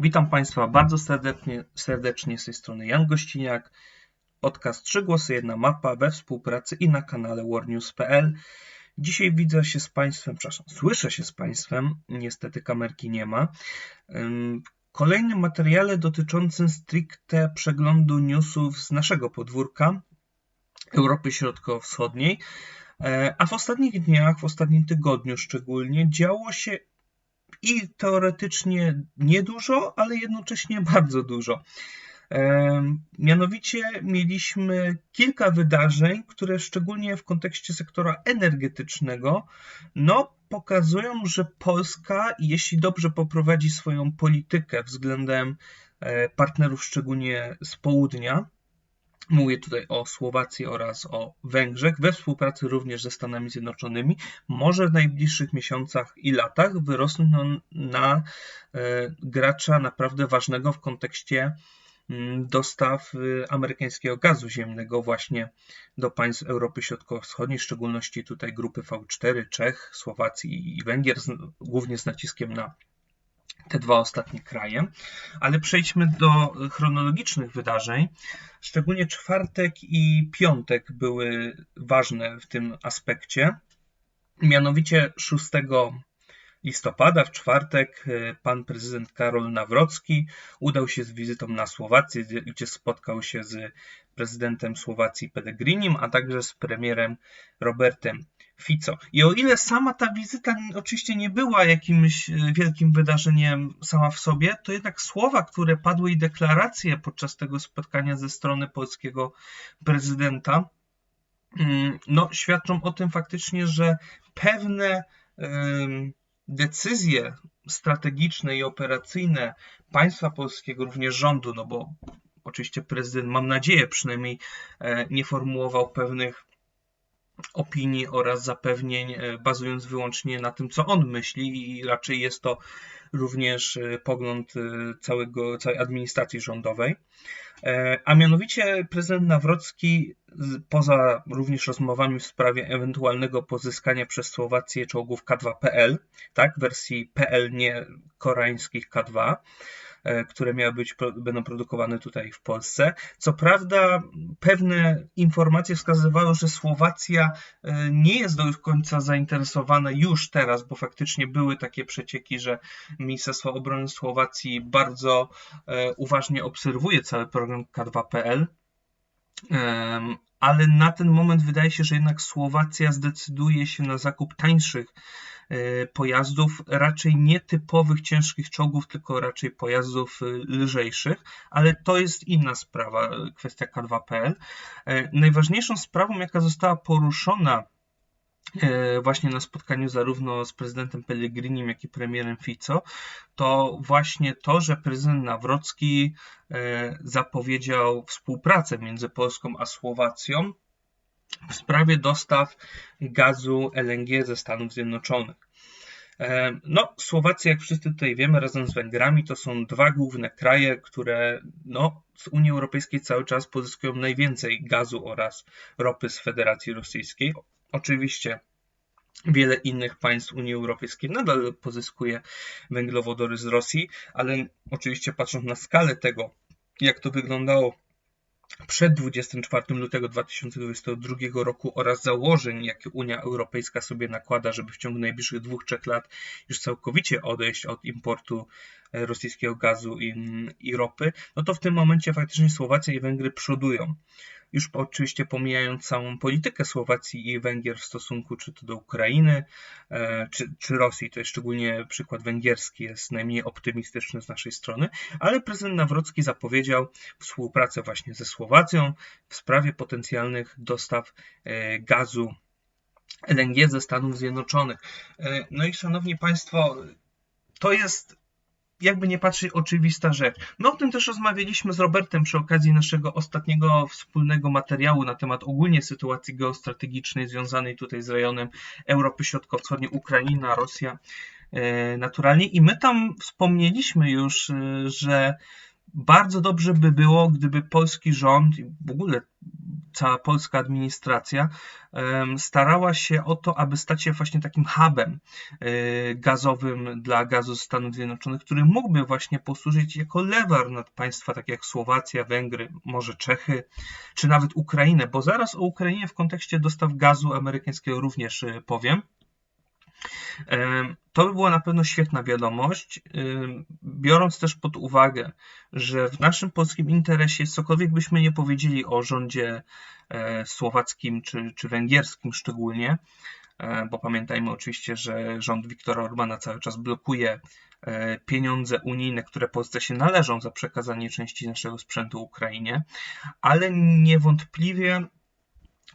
Witam Państwa bardzo serdecznie, serdecznie z tej strony Jan Gościniak. Podcast Trzy Głosy, Jedna Mapa we współpracy i na kanale warnews.pl. Dzisiaj widzę się z Państwem, przepraszam, słyszę się z Państwem, niestety kamerki nie ma. Kolejnym materiale dotyczącym stricte przeglądu newsów z naszego podwórka Europy Środkowo-Wschodniej. E, a w ostatnich dniach, w ostatnim tygodniu szczególnie, działo się i teoretycznie niedużo, ale jednocześnie bardzo dużo. Mianowicie mieliśmy kilka wydarzeń, które szczególnie w kontekście sektora energetycznego, no, pokazują, że Polska, jeśli dobrze poprowadzi swoją politykę względem e, partnerów, szczególnie z południa, Mówię tutaj o Słowacji oraz o Węgrzech, we współpracy również ze Stanami Zjednoczonymi, może w najbliższych miesiącach i latach wyrosną na e, gracza naprawdę ważnego w kontekście mm, dostaw e, amerykańskiego gazu ziemnego właśnie do państw Europy Środkowo-Wschodniej, w szczególności tutaj grupy V4, Czech, Słowacji i Węgier, głównie z naciskiem na te dwa ostatnie kraje. Ale przejdźmy do chronologicznych wydarzeń. Szczególnie czwartek i piątek były ważne w tym aspekcie. Mianowicie 6 listopada, w czwartek, e, pan prezydent Karol Nawrocki udał się z wizytą na Słowację, gdzie spotkał się z prezydentem Słowacji Pellegrinim, a także z premierem Robertem Fico. I o ile sama ta wizyta oczywiście nie była jakimś e, wielkim wydarzeniem sama w sobie, to jednak słowa, które padły i deklaracje podczas tego spotkania ze strony polskiego prezydenta, mm, no, świadczą o tym faktycznie, że pewne decyzje strategiczne i operacyjne państwa polskiego, również rządu, no bo oczywiście prezydent, mam nadzieję przynajmniej, e, nie formułował pewnych opinii oraz zapewnień, e, bazując wyłącznie na tym, co on myśli, i raczej jest to również e, pogląd całego, całej administracji rządowej. A mianowicie prezydent Nawrocki, poza również rozmowami w sprawie ewentualnego pozyskania przez Słowację czołgów K2PL, tak, wersji PL nie koreańskich K2, E, które miały być, będą produkowane tutaj w Polsce. Co prawda, pewne informacje wskazywały, że Słowacja e, nie jest do końca zainteresowana już teraz, bo faktycznie były takie przecieki, że Ministerstwo Obrony Słowacji bardzo e, uważnie obserwuje cały program K2PL ale na ten moment wydaje się, że jednak Słowacja zdecyduje się na zakup tańszych E, pojazdów, raczej nie typowych ciężkich czołgów, tylko raczej pojazdów e, lżejszych, ale to jest inna sprawa, kwestia K2PL. E, najważniejszą sprawą, jaka została poruszona właśnie na spotkaniu zarówno z prezydentem Pellegrinim, jak i premierem Fico, to właśnie to, że prezydent Nawrocki zapowiedział współpracę między Polską a Słowacją w sprawie dostaw gazu LNG ze Stanów Zjednoczonych. E, no, Słowacja, jak wszyscy tutaj wiemy, razem z Węgrami, to są dwa główne kraje, które no, z Unii Europejskiej cały czas pozyskują najwięcej gazu oraz ropy z Federacji Rosyjskiej. Oczywiście wiele innych państw Unii Europejskiej nadal pozyskuje węglowodory z Rosji, ale oczywiście patrząc na skalę tego, jak to wyglądało przed 24 lutego 2022 roku oraz założeń, jakie Unia Europejska sobie nakłada, żeby w ciągu najbliższych dwóch, trzech lat już całkowicie odejść od importu rosyjskiego gazu i, i ropy, no to w tym momencie faktycznie Słowacja i Węgry przodują już oczywiście pomijając całą politykę Słowacji i Węgier w stosunku czy to do Ukrainy, e, czy, czy Rosji, to jest szczególnie przykład węgierski, jest najmniej optymistyczny z naszej strony, ale prezydent Nawrocki zapowiedział współpracę właśnie ze Słowacją w sprawie potencjalnych dostaw e, gazu LNG ze Stanów Zjednoczonych. E, no i szanowni Państwo, to jest jakby nie patrzeć, oczywista rzecz. My o tym też rozmawialiśmy z Robertem przy okazji naszego ostatniego wspólnego materiału na temat ogólnie sytuacji geostrategicznej związanej tutaj z rejonem Europy Środkowo-Wschodniej, Ukraina, Rosja e, naturalnie. I my tam wspomnieliśmy już, e, że bardzo dobrze by było, gdyby polski rząd w ogóle cała polska administracja starała się o to, aby stać się właśnie takim hubem gazowym dla gazu z Stanów Zjednoczonych, który mógłby właśnie posłużyć jako lewar nad państwa takie jak Słowacja, Węgry, może Czechy, czy nawet Ukrainę, bo zaraz o Ukrainie w kontekście dostaw gazu amerykańskiego również powiem. To by była na pewno świetna wiadomość, biorąc też pod uwagę, że w naszym polskim interesie, cokolwiek byśmy nie powiedzieli o rządzie e, słowackim czy, czy węgierskim szczególnie, e, bo pamiętajmy oczywiście, że rząd Viktora Orbana cały czas blokuje e, pieniądze unijne, które Polsce się należą za przekazanie części naszego sprzętu Ukrainie, ale niewątpliwie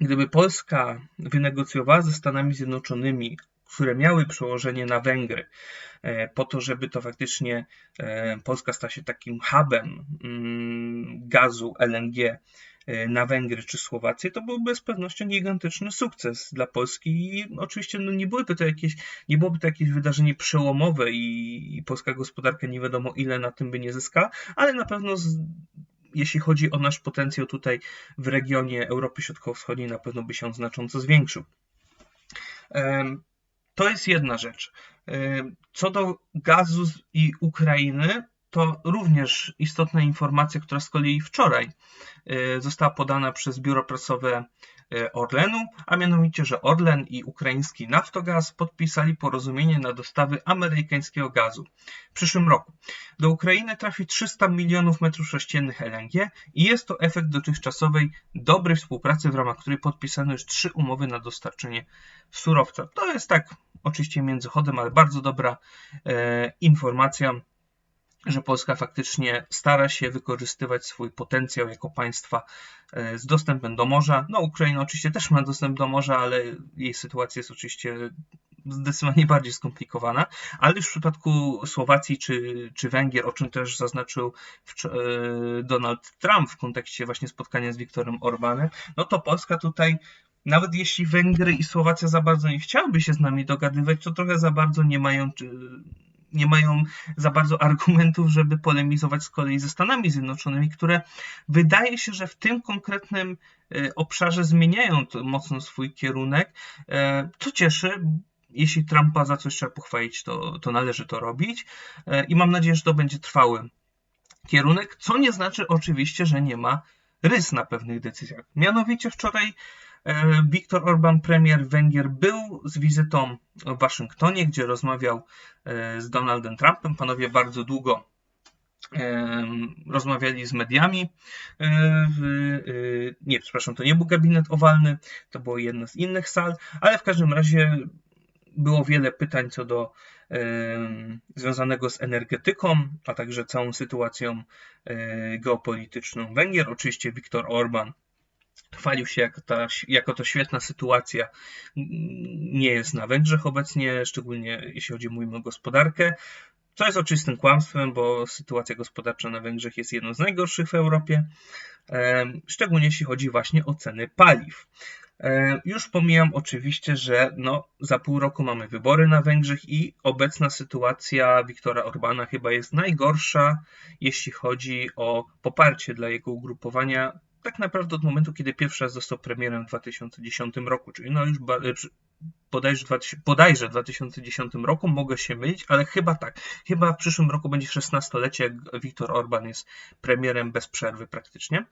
gdyby Polska wynegocjowała ze Stanami Zjednoczonymi które miały przełożenie na Węgry, e, po to, żeby to faktycznie e, Polska stała się takim hubem mm, gazu LNG e, na Węgry czy Słowację, to byłby z pewnością gigantyczny sukces dla Polski i oczywiście no, nie, byłyby to jakieś, nie byłoby to jakieś wydarzenie przełomowe i, i polska gospodarka nie wiadomo ile na tym by nie zyskała, ale na pewno z, jeśli chodzi o nasz potencjał tutaj w regionie Europy Środkowo-Wschodniej, na pewno by się on znacząco zwiększył. To jest jedna rzecz. Y, co do gazu i Ukrainy, to również istotna informacja, która z kolei wczoraj y, została podana przez biuro prasowe y, Orlenu, a mianowicie, że Orlen i ukraiński Naftogaz podpisali porozumienie na dostawy amerykańskiego gazu w przyszłym roku. Do Ukrainy trafi 300 milionów metrów sześciennych LNG i jest to efekt dotychczasowej dobrej współpracy, w ramach której podpisano już trzy umowy na dostarczenie surowca. To jest tak oczywiście międzychodem, ale bardzo dobra e, informacja, że Polska faktycznie stara się wykorzystywać swój potencjał jako państwa e, z dostępem do morza. No, Ukraina oczywiście też ma dostęp do morza, ale jej sytuacja jest oczywiście zdecydowanie bardziej skomplikowana, ale już w przypadku Słowacji czy, czy Węgier, o czym też zaznaczył e, Donald Trump w kontekście właśnie spotkania z Viktorem Orbanem, no to Polska tutaj nawet jeśli Węgry i Słowacja za bardzo nie chciałyby się z nami dogadywać, to trochę za bardzo nie mają, nie mają za bardzo argumentów, żeby polemizować z kolei ze Stanami Zjednoczonymi, które wydaje się, że w tym konkretnym e, obszarze zmieniają mocno swój kierunek, e, co cieszy, jeśli Trumpa za coś trzeba pochwalić, to, to należy to robić e, i mam nadzieję, że to będzie trwały kierunek, co nie znaczy oczywiście, że nie ma rys na pewnych decyzjach. Mianowicie wczoraj Viktor Orban, premier Węgier, był z wizytą w Waszyngtonie, gdzie rozmawiał e, z Donaldem Trumpem. Panowie bardzo długo e, rozmawiali z mediami. Nie, przepraszam, to nie był gabinet owalny, to było jedna z innych sal, ale w każdym razie było wiele pytań co do związanego z energetyką, a także całą sytuacją geopolityczną Węgier. Oczywiście Viktor Orban chwalił się jako, ta, jako to świetna sytuacja nie jest na Węgrzech obecnie, szczególnie jeśli chodzi mówimy o gospodarkę, co jest oczywistym kłamstwem, bo sytuacja gospodarcza na Węgrzech jest jedną z najgorszych w Europie, szczególnie jeśli chodzi właśnie o ceny paliw. Już pomijam oczywiście, że no, za pół roku mamy wybory na Węgrzech i obecna sytuacja Viktora Orbana chyba jest najgorsza, jeśli chodzi o poparcie dla jego ugrupowania tak naprawdę od momentu, kiedy pierwszy raz został premierem w 2010 roku, czyli no już e, bodajże, bodajże w 2010 roku, mogę się mylić, ale chyba tak. Chyba w przyszłym roku będzie 16-lecie, jak Viktor Orban jest premierem bez przerwy praktycznie.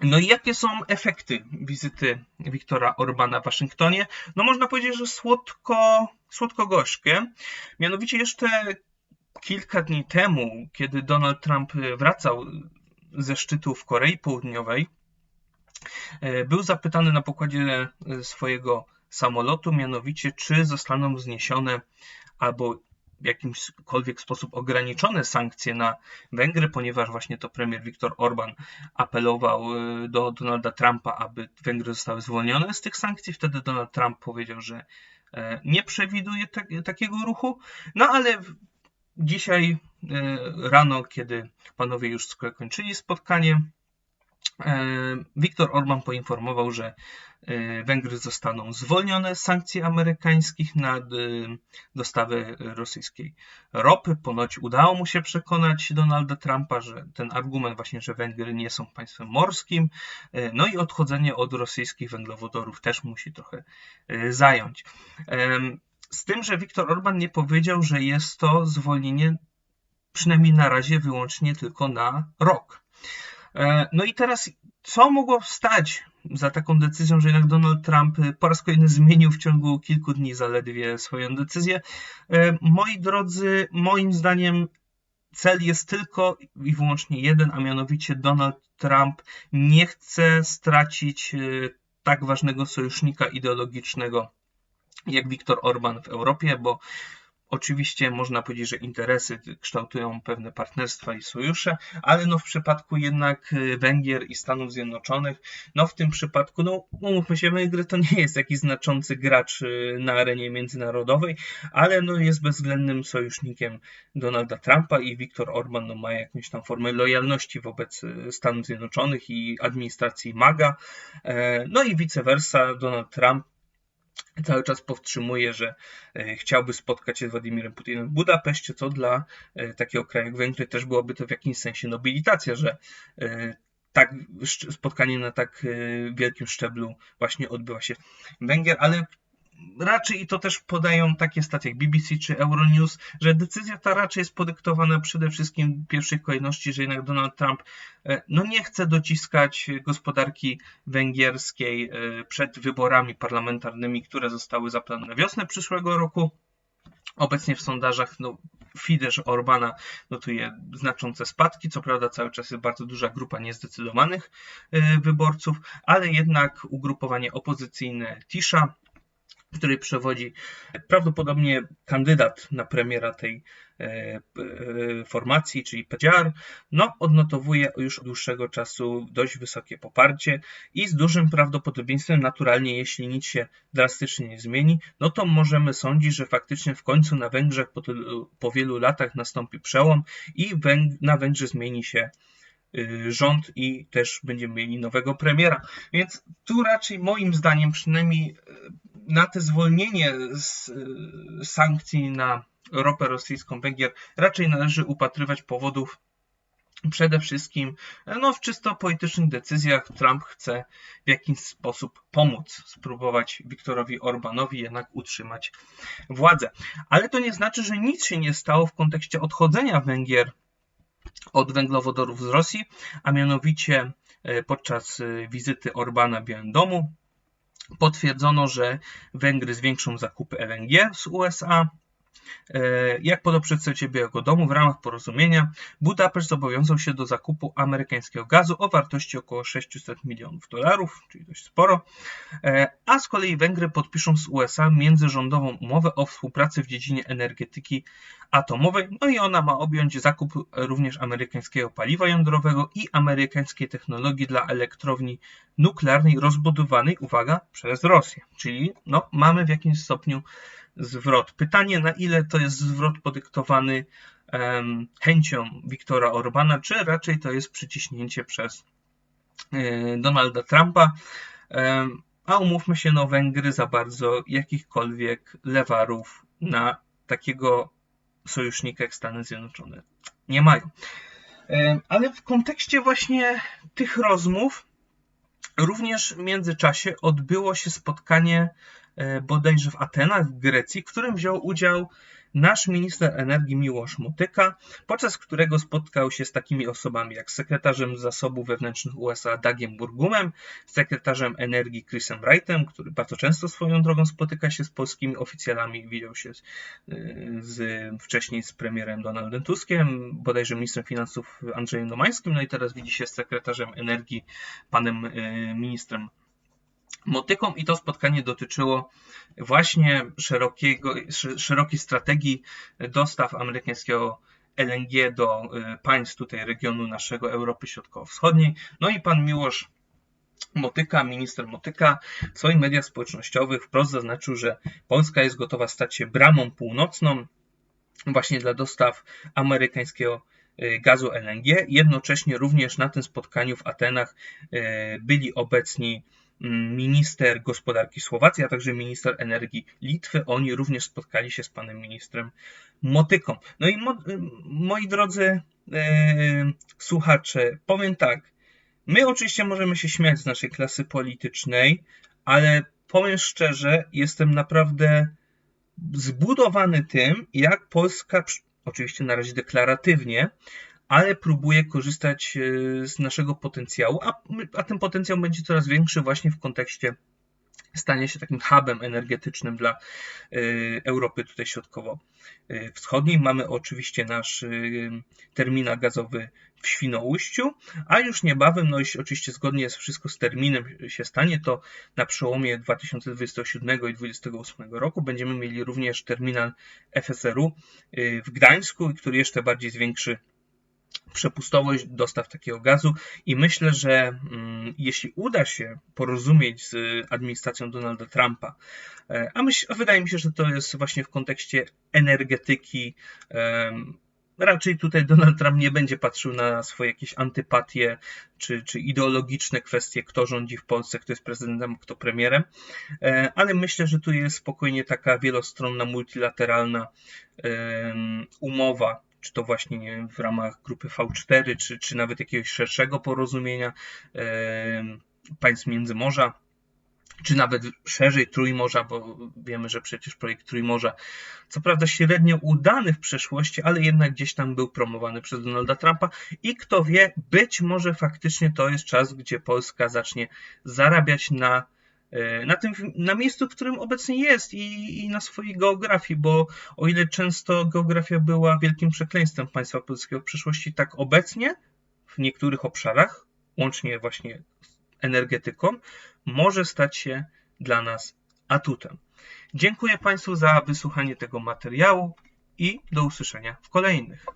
No i jakie są efekty wizyty Viktora Orbana w Waszyngtonie? No można powiedzieć, że słodko, słodko-gorzkie. Mianowicie jeszcze kilka dni temu, kiedy Donald Trump wracał ze szczytu w Korei Południowej, e, był zapytany na pokładzie e, swojego samolotu, mianowicie czy zostaną zniesione albo w jakimkolwiek sposób ograniczone sankcje na Węgry, ponieważ właśnie to premier Viktor Orban apelował e, do Donalda Trumpa, aby Węgry zostały zwolnione z tych sankcji. Wtedy Donald Trump powiedział, że nie przewiduje tak, takiego ruchu, no ale dzisiaj rano, kiedy panowie już skończyli spotkanie, Viktor Orban poinformował, że E, Węgry zostaną zwolnione z sankcji amerykańskich na e, dostawę rosyjskiej ropy. Ponoć udało mu się przekonać Donalda Trumpa, że ten argument właśnie, że Węgry nie są państwem morskim, e, no i odchodzenie od rosyjskich węglowodorów też musi trochę zająć. Z tym, że Viktor Orban nie powiedział, że jest to zwolnienie przynajmniej na razie wyłącznie tylko na rok. No i teraz co mogło stać za taką decyzją, że jednak Donald Trump po raz kolejny zmienił w ciągu kilku dni zaledwie swoją decyzję? E, moi drodzy, moim zdaniem cel jest tylko i wyłącznie jeden, a mianowicie Donald Trump nie chce stracić e, tak ważnego sojusznika ideologicznego jak Viktor Orban w Europie, bo Oczywiście można powiedzieć, że interesy kształtują pewne partnerstwa i sojusze, ale no w przypadku jednak y, Węgier i Stanów Zjednoczonych, no w tym przypadku, no umówmy się, Węgry to nie jest jakiś znaczący gracz y, na arenie międzynarodowej, ale no jest bezwzględnym sojusznikiem Donalda Trumpa i Viktor Orban no ma jakąś tam formę lojalności wobec y, Stanów Zjednoczonych i administracji MAGA, e, no i vice versa, Donald Trump cały czas powstrzymuje, że e, chciałby spotkać się z Władimirem Putinem w Budapeszcie, co dla e, takiego kraju jak Węgry też byłoby to w jakimś sensie nobilitacja, że e, tak, spotkanie na tak wielkim szczeblu właśnie odbywa się. Węgier, ale raczej i to też podają takie stacje jak BBC czy Euronews, że decyzja ta raczej jest podyktowana przede wszystkim w pierwszej kolejności, że jednak Donald Trump e, no nie chce dociskać gospodarki węgierskiej e, przed wyborami parlamentarnymi, które zostały zaplanowane wiosnę przyszłego roku. Obecnie w sondażach no, Fidesz Orbana notuje znaczące spadki. Co prawda, cały czas jest bardzo duża grupa niezdecydowanych e, wyborców, ale jednak ugrupowanie opozycyjne Tisza której przewodzi prawdopodobnie kandydat na premiera tej e, e, formacji, czyli Pedziar, no, odnotowuje już od dłuższego czasu dość wysokie poparcie i z dużym prawdopodobieństwem, naturalnie, jeśli nic się drastycznie nie zmieni, no to możemy sądzić, że faktycznie w końcu na Węgrzech po, tylu, po wielu latach nastąpi przełom i Węg na Węgrzech zmieni się y, rząd i też będziemy mieli nowego premiera. Więc tu raczej moim zdaniem przynajmniej na te zwolnienie z sankcji na ropę rosyjską Węgier raczej należy upatrywać powodów przede wszystkim no, w czysto politycznych decyzjach. Trump chce w jakiś sposób pomóc, spróbować Viktorowi Orbanowi jednak utrzymać władzę. Ale to nie znaczy, że nic się nie stało w kontekście odchodzenia Węgier od węglowodorów z Rosji, a mianowicie e, podczas e, wizyty Orbana w Białym Domu Potwierdzono, że Węgry zwiększą zakupy LNG z USA. E, jak podał przedstawiciel Białego Domu, w ramach porozumienia Budapeszt zobowiązał się do zakupu amerykańskiego gazu o wartości około 600 milionów dolarów, czyli dość sporo, e, a z kolei Węgry podpiszą z USA międzyrządową umowę o współpracy w dziedzinie energetyki atomowej, no i ona ma objąć zakup również amerykańskiego paliwa jądrowego i amerykańskiej technologii dla elektrowni nuklearnej rozbudowanej, uwaga, przez Rosję. Czyli no, mamy w jakimś stopniu zwrot. Pytanie, na ile to jest zwrot podyktowany chęcią Wiktora Orbana, czy raczej to jest przyciśnięcie przez um, Donalda Trumpa. Um, a umówmy się, no Węgry za bardzo jakichkolwiek lewarów na takiego sojusznika jak Stany Zjednoczone nie mają. Ale w kontekście właśnie tych rozmów również w międzyczasie odbyło się spotkanie E, bodajże w Atenach, w Grecji, w którym wziął udział nasz minister energii Miłosz Motyka, podczas którego spotkał się z takimi osobami jak sekretarzem zasobów wewnętrznych USA Dagiem Burgumem, sekretarzem energii Chrisem Wrightem, który bardzo często swoją drogą spotyka się z polskimi oficjalami, widział się z, z, wcześniej z premierem Donaldem Tuskiem, bodajże ministrem finansów Andrzejem Domańskim, no i teraz widzi się z sekretarzem energii panem e, ministrem motyką i to spotkanie dotyczyło właśnie szerokiego, szerokiej strategii dostaw amerykańskiego LNG do y, państw tutaj regionu naszego Europy Środkowo-Wschodniej. No i pan Miłosz Motyka, minister Motyka w swoich mediach społecznościowych wprost zaznaczył, że Polska jest gotowa stać się bramą północną właśnie dla dostaw amerykańskiego gazu LNG. Jednocześnie również na tym spotkaniu w Atenach byli obecni minister gospodarki Słowacji, a także minister energii Litwy. Oni również spotkali się z panem ministrem Motyką. No i mo moi drodzy e, słuchacze, powiem tak. My oczywiście możemy się śmiać z naszej klasy politycznej, ale powiem szczerze, jestem naprawdę zbudowany tym, jak Polska, oczywiście na razie deklaratywnie, ale próbuje korzystać e, z naszego potencjału, a, a ten potencjał będzie coraz większy właśnie w kontekście stanie się takim hubem energetycznym dla y, Europy tutaj środkowo-wschodniej. Mamy oczywiście nasz y, terminal gazowy w Świnoujściu, a już niebawem, no jeśli oczywiście zgodnie z wszystko z terminem się stanie, to na przełomie 2027 i 2028 roku będziemy mieli również terminal FSRU w Gdańsku, który jeszcze bardziej zwiększy przepustowość dostaw takiego gazu i myślę, że mm, jeśli uda się porozumieć z administracją Donalda Trumpa, e, a, myśl, a wydaje mi się, że to jest właśnie w kontekście energetyki, raczej tutaj Donald Trump nie będzie patrzył na swoje jakieś antypatie czy, czy ideologiczne kwestie, kto rządzi w Polsce, kto jest prezydentem, kto premierem, e, ale myślę, że tu jest spokojnie taka wielostronna, multilateralna umowa czy to właśnie nie wiem, w ramach grupy V4, czy, czy nawet jakiegoś szerszego porozumienia państw Międzymorza, czy nawet szerzej Trójmorza, bo wiemy, że przecież projekt Trójmorza, co prawda średnio udany w przeszłości, ale jednak gdzieś tam był promowany przez Donalda Trumpa. I kto wie, być może faktycznie to jest czas, gdzie Polska zacznie zarabiać na na, tym, na miejscu, w którym obecnie jest i, i, na swojej geografii, bo o ile często geografia była wielkim przekleństwem państwa polskiego w przyszłości, tak obecnie w niektórych obszarach, łącznie właśnie z energetyką, może stać się dla nas atutem. Dziękuję Państwu za wysłuchanie tego materiału i do usłyszenia w kolejnych.